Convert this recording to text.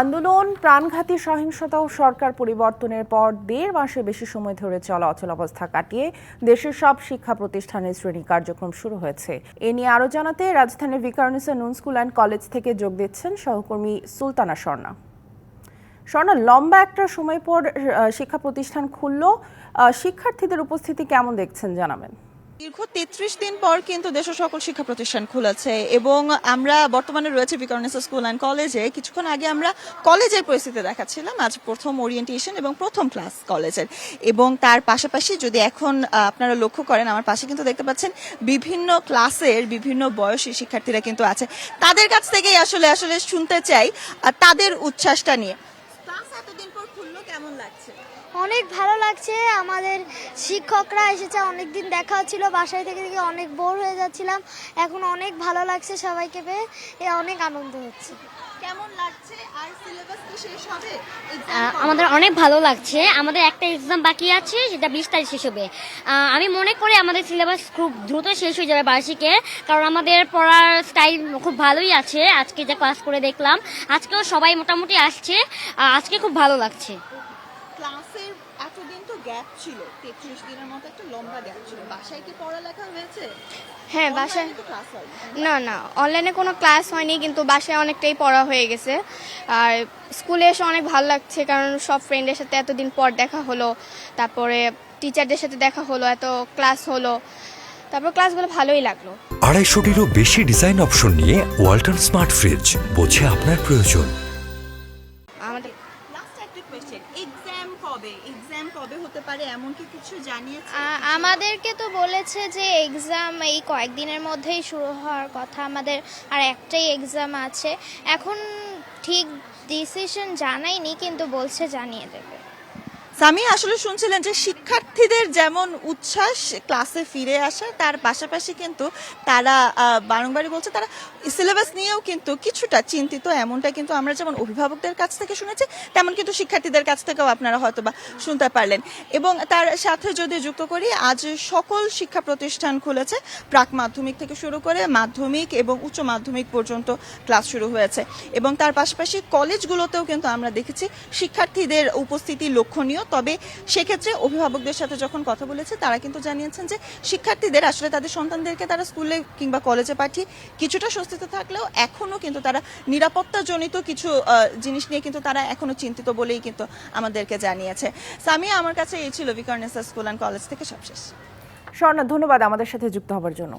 আন্দোলন, প্রাণঘাতী সহিংসতা ও সরকার পরিবর্তনের পর দেড় মাসে বেশি সময় ধরে চলা অচলাবস্থা কাটিয়ে দেশের সব শিক্ষা প্রতিষ্ঠানের শ্রেণি কার্যক্রম শুরু হয়েছে। এ নিয়ে আরও জানাতে রাজধানীর ভিকারুনিসা নুন স্কুল অ্যান্ড কলেজ থেকে যোগ দিচ্ছেন সহকর্মী সুলতানা স্বর্ণা। স্বর্ণা, লম্বা একটা সময় পর শিক্ষা প্রতিষ্ঠান খুলল। শিক্ষার্থীদের উপস্থিতি কেমন দেখছেন, জানাবেন। দীর্ঘ তেত্রিশ দিন পর কিন্তু দেশের সকল শিক্ষা প্রতিষ্ঠান খুলেছে এবং আমরা বর্তমানে রয়েছে বিকরণেস স্কুল অ্যান্ড কলেজে। কিছুক্ষণ আগে আমরা কলেজের পরিস্থিতি দেখাচ্ছিলাম। আজ প্রথম ওরিয়েন্টেশন এবং প্রথম ক্লাস কলেজের। এবং তার পাশাপাশি যদি এখন আপনারা লক্ষ্য করেন, আমার পাশে কিন্তু দেখতে পাচ্ছেন বিভিন্ন ক্লাসের বিভিন্ন বয়সী শিক্ষার্থীরা কিন্তু আছে। তাদের কাছ থেকেই আসলে আসলে শুনতে চাই তাদের উচ্ছ্বাসটা নিয়ে। ক্লাস এতদিন পর খুললো, কেমন লাগছে? অনেক ভালো লাগছে। আমাদের শিক্ষকরা এসেছে অনেক দিন দেখা হচ্ছিল বাসায় থেকে থেকে অনেক বোর হয়ে যাচ্ছিলাম। এখন অনেক ভালো লাগছে সবাইকে পেয়ে এ অনেক আনন্দ হচ্ছে। কেমন লাগছে? আর সিলেবাস কি শেষ হবে? আমাদের অনেক ভালো লাগছে। আমাদের একটা এক্সাম বাকি আছে সেটা বিশ তারিখ শেষ হবে। আমি মনে করি আমাদের সিলেবাস খুব দ্রুত শেষ হয়ে যাবে বার্ষিকে কারণ আমাদের পড়ার স্টাইল খুব ভালোই আছে। আজকে যা ক্লাস করে দেখলাম আজকেও সবাই মোটামুটি আসছে। আজকে খুব ভালো লাগছে। ক্লাসের এতদিন তো গ্যাপ ছিল তেত্রিশ দিনের মতো একটা লম্বা গ্যাপ ছিল। বাসায় কি পড়ালেখা হয়েছে? হ্যাঁ বাসায় না না অনলাইনে কোনো ক্লাস হয়নি কিন্তু বাসায় অনেকটাই পড়া হয়ে গেছে। আর স্কুলে এসে অনেক ভালো লাগছে কারণ সব ফ্রেন্ডের সাথে এতদিন পর দেখা হলো তারপরে টিচারদের সাথে দেখা হলো এত ক্লাস হলো তারপর ক্লাসগুলো ভালোই লাগল। আড়াইশোটিরও বেশি ডিজাইন অপশন নিয়ে ওয়াল্টন স্মার্ট ফ্রিজ বোঝে আপনার প্রয়োজন। পারে, এমন কি কিছু জানিয়েছে? আমাদেরকে তো বলেছে যে এক্সাম এই কয়েকদিনের মধ্যেই শুরু হওয়ার কথা। আমাদের আর একটাই এক্সাম আছে। এখন ঠিক ডিসিশন জানাইনি কিন্তু বলছে জানিয়ে দেবে। সামি আসলে শুনছিলেন যে শিক্ষার্থীদের যেমন উচ্ছ্বাস ক্লাসে ফিরে আসা, তার পাশাপাশি কিন্তু তারা বারংবারই বলছে তারা সিলেবাস নিয়েও কিন্তু কিছুটা চিন্তিত। এমনটা কিন্তু আমরা যেমন অভিভাবকদের কাছ থেকে শুনেছি, তেমন কিন্তু শিক্ষার্থীদের কাছ থেকেও আপনারা হয়তো বা শুনতে পারলেন। এবং তার সাথে যদি যুক্ত করি, আজ সকল শিক্ষা প্রতিষ্ঠান খুলেছে, প্রাক মাধ্যমিক থেকে শুরু করে মাধ্যমিক এবং উচ্চ মাধ্যমিক পর্যন্ত ক্লাস শুরু হয়েছে। এবং তার পাশাপাশি কলেজগুলোতেও কিন্তু আমরা দেখেছি, শিক্ষার্থীদের উপস্থিতি লক্ষণীয়। তবে সেক্ষেত্রে অভিভাবকদের সাথে যখন কথা বলেছে, তারা কিন্তু জানিয়েছেন যে শিক্ষার্থীদের, আসলে তাদের সন্তানদেরকে তারা স্কুলে কিংবা কলেজে পাঠিয়ে কিছুটা স্বস্তিতে থাকলেও এখনও কিন্তু তারা নিরাপত্তাজনিত কিছু জিনিস নিয়ে কিন্তু তারা এখনও চিন্তিত বলেই কিন্তু আমাদেরকে জানিয়েছে। সামিয়া, আমার কাছে এই ছিল বিকর্নেসা স্কুল অ্যান্ড কলেজ থেকে সবশেষ। স্বর্ণা, ধন্যবাদ আমাদের সাথে যুক্ত হবার জন্য।